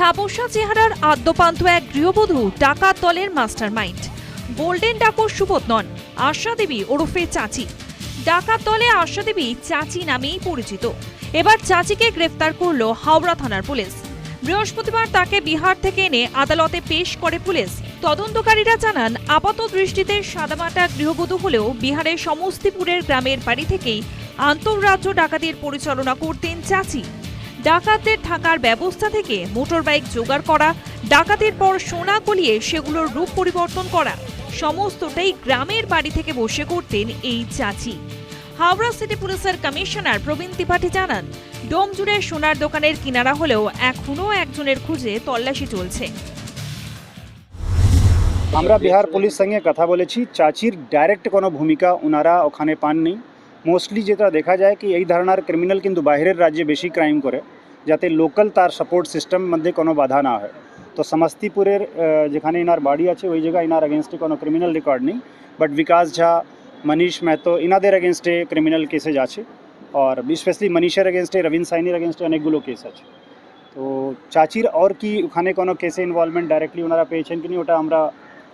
তাপস্যা চেহারার আদ্যপান্ত এক গৃহবধূ ডাকাত দলের মাস্টার মাইন্ড গোল্ডেন ডাকর সুবোধ নন, আশা দেবী ওরফে চাচি। ডাকাত দলে আশা দেবী চাচি নামেই পরিচিত। এবার চাচিকে গ্রেফতার করল হাওড়া থানার পুলিশ। বৃহস্পতিবার তাকে বিহার থেকে এনে আদালতে পেশ করে পুলিশ। তদন্তকারীরা জানান, আপাত দৃষ্টিতে সাদামাটা গৃহবধূ হলেও বিহারের সমস্তিপুরের গ্রামের বাড়ি থেকেই আন্তঃরাজ্য ডাকাতির পরিচালনা করতেন চাচি। ডাকাতদের থাকার ব্যবস্থা থেকে মোটরবাইক জোগাড় করা, ডাকাতির পর সোনা গলিয়ে সেগুলোর রূপ পরিবর্তন করা, সমস্তটাই গ্রামের বাড়ি থেকে বসে করতেন এই চাচি। হাওড়া সিটি পুলিশের কমিশনার প্রবীণ ত্রিপাঠী জানান ডোমজুড়ে সোনার দোকানের কিনারা হলেও এখনও একজনের খুঁজে তল্লাশি চলছে। আমরা বিহার পুলিশ সঙ্গে কথা বলেছি, চাচির ডাইরেক্ট কোনো ভূমিকা ওনারা ওখানে পাননি। মোস্টলি যেটা দেখা যায় কি এই ধরনের ক্রিমিনাল কিন্তু বাইরের রাজ্যে বেশি ক্রাইম করে যাতে লোকাল তার সাপোর্ট সিস্টেম মধ্যে কোনো বাধা না হয় তো সমস্তিপুরের আহ, যেখানে ইনার বাড়ি আছে ওই জায়গায় ইনার এগেনস্টে কোনো ক্রিমিনাল রেকর্ড নেই বাট বিকাশ ঝা মনীষ মেহতো ইনাদের এগেনস্টে ক্রিমিনাল কেসেজ আছে আর স্পেশালি মনীষের এগেনস্টে রবীন্দ্র সাইনির এগেনস্টে অনেকগুলো কেস আছে তো চাচির আর কি ওখানে কোনো কেসে ইনভলভমেন্ট ডাইরেক্টলি ওনারা পেয়েছেন কিনা ওটা আমরা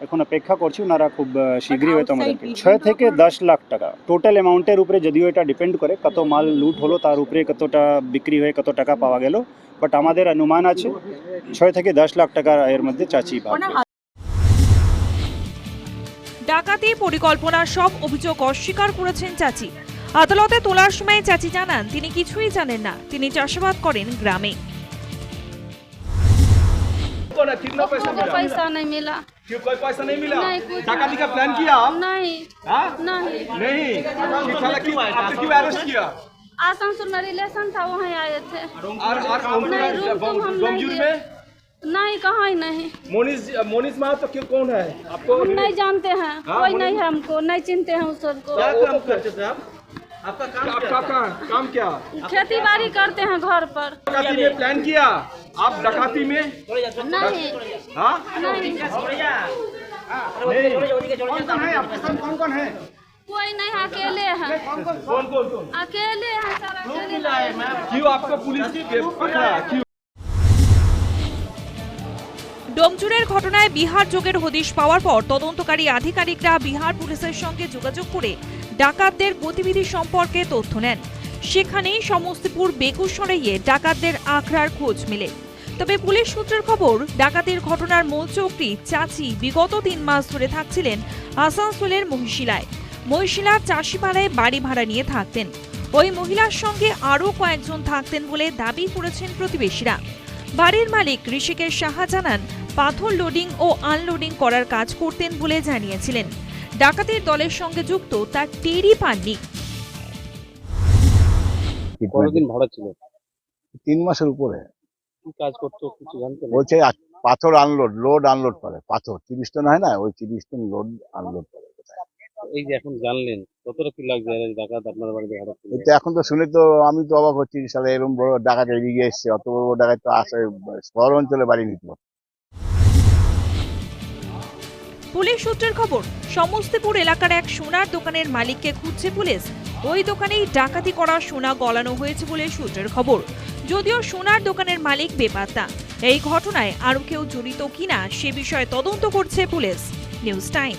এখন অপেক্ষা করছি ওনারা খুব আহ, শীঘ্রই হয়তো আমাদেরকে ছয় থেকে দশ লাখ টাকা টোটাল অ্যামাউন্টের উপরে যদিও এটা ডিপেন্ড করে কত মাল লুট হলো তার উপরে কতটা বিক্রি হয়ে কত টাকা পাওয়া গেল বাট আমাদের অনুমান আছে ছয় থেকে দশ লাখ টাকা এর মধ্যে চাচি ভাগ ডাকাতি পরিকল্পনা সব অভিযোগ অস্বীকার করেছেন চাচি আদালতে তোলার সময় চাচি জানান তিনি কিছুই জানেন না তিনি চাষাবাদ করেন গ্রামে कौन है कितना पैसा मुझे मिला पैसा नहीं मिला क्यों? कोई पैसा नहीं मिला? कुछ डकैती का प्लान किया? आप नहीं। हाँ? नहीं। नहीं? साला क्यों आपने क्यों अरेस्ट किया? आसनसोल में रिलेशन था वहाँ आए थे। और और तो में? नहीं कहाँ ही नहीं। मोनिस मोनिस माँ तो क्यों कौन है? आपको हम नहीं जानते हैं। हाँ, कोई नहीं है हमको नहीं चिनते हैं उस सबको क्या काम करते थे आप? आपका काम आपका काम काम क्या? खेती बाड़ी करते हैं घर पर। डकाती में प्लान किया? आप डकाती में? नहीं। हाँ? कौन कौन है? कोई नहीं अकेले है। कौन कौन? कौन अकेले हैं सर क्यों आपको पुलिस की पकड़ा क्यों? ডোমচুরের ঘটনায় বিহার যোগের হদিশ পাওয়ার পর তদন্তকারী আধিকারিকরা বিহার পুলিশের সঙ্গে যোগাযোগ করে ডাকাতদের গতিবিধি সম্পর্কে তথ্য নেন। সেখানেই সমস্তিপুর বেগুসরাইয়ে ডাকাতদের আখড়ার খোঁজ মেলে। তবে পুলিশ সূত্রের খবর, ডাকাতির ঘটনার মূল চক্রী চাচি বিগত তিন মাস ধরে থাকছিলেন আসানসোলের মহিশিলায়। মহিশিলার চাষিপাড়ায় বাড়ি ভাড়া নিয়ে থাকতেন। ওই মহিলার সঙ্গে আরও কয়েকজন থাকতেন বলে দাবি করেছেন প্রতিবেশীরা। বাড়ির মালিক ঋষিকেশ সাহা জানান পাথর লোডিং ও আনলোডিং করার কাজ করতেন বলে জানিয়েছিলেন। ডাকাতের দলের সঙ্গে যুক্ত তার টেরই পাননি কতদিন ভাড়া ছিল? তিন মাসের উপরে। কি কাজ করতো কিছু জানতেন বলছে পাথর আনলোড লোড আনলোড করে। পাথর তিরিশ টন হয় না? ওই তিরিশ টন লোড আনলোড করে এই যে এখন জানলেন কতটা কি লাগছে ডাকাত আপনার বাড়িতে ভাড়া ছিল এটা এখন তো শুনে তো আমি তো অবাক হচ্ছি সালে এরকম বড় ডাকাত এদিকে এসছে অত বড় বড় ডাকাত তো আসে শহর অঞ্চলে বাড়ি নিত। পুলিশ সূত্রের খবর, সমস্তিপুর এলাকার এক সোনার দোকানের মালিককে খুঁজছে পুলিশ। ওই দোকানেই ডাকাতি করা সোনা গলানো হয়েছে বলে সূত্রের খবর। যদিও সোনার দোকানের মালিক বেপাত্তা এই ঘটনায় আরও কেউ জড়িত কিনা সে বিষয়ে তদন্ত করছে পুলিশ। News time.